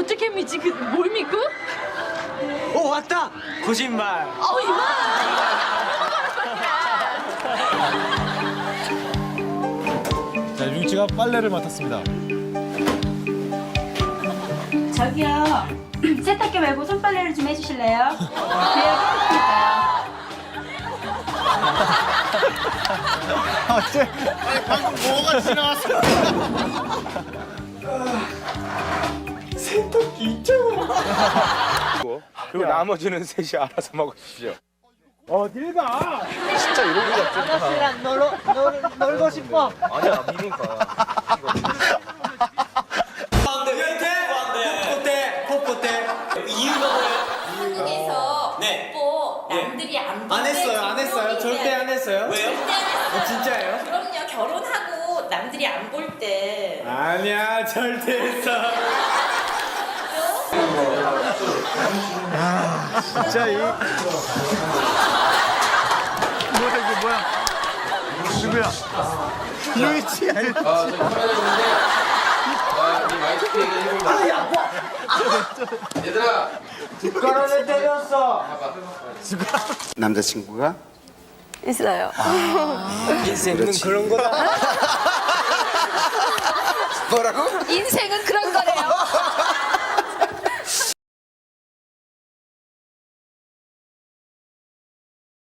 어떻게 믿지? 그, 뭘 믿고? 오 왔다. 거짓말. 어, 이마! 자, 윤치가 빨래를 맡았습니다. 저기요. 세탁기 말고 손빨래를 좀 해주실래요? 그래야 깨끗하니까요. 그리고 나머지는 셋이 알아서 먹으십시오. 콧대 콧대 이유가 뭐예요? 한국에서 네. 뽀 남들이 안볼안때 했어요. 안 했어요. 절대 안 했어요. 왜요? 절대 안 했어요. 어, 진짜예요? 그럼요. 결혼하고 남들이 안 볼 때. 아니야 절대 했어. 진짜 이 뭐야 이게 뭐야? 누구야? 윤치 아니 숟가락을 때렸어. 남자친구가 있어요. 인생은 그런 거다. 뭐라고? 인생